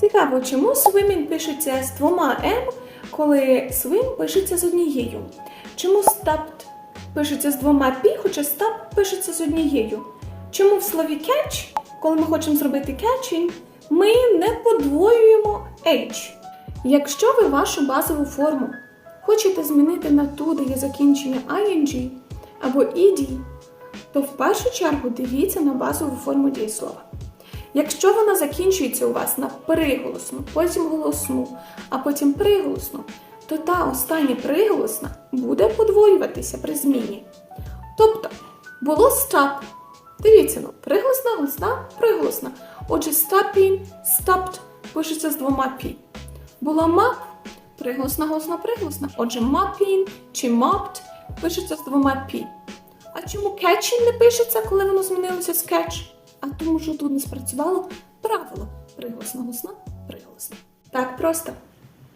Цікаво, чому swimming пишеться з двома М, коли swim пишеться з однією? Чому stopped пишеться з двома P, хоча stop пишеться з однією? Чому в слові catch, коли ми хочемо зробити catching, ми не подвоюємо H? Якщо ви вашу базову форму хочете змінити на ту, де є закінчення ing або ed, то в першу чергу дивіться на базову форму дієслова. Якщо вона закінчується у вас на приголосну, потім голосну, а потім приголосну, то та остання приголосна буде подвоюватися при зміні. Тобто було stop. Дивіться, ну, приголосна, голосна, приголосна. Отже, stopping, stopped пишеться з двома пі. Була map, приголосна, голосна, приголосна. Отже, mapping чи mopped пишеться з двома пі. А чому catching не пишеться, коли воно змінилося з catch? А тому, що тут не спрацювало правило приголосного сна приголосна. Так просто.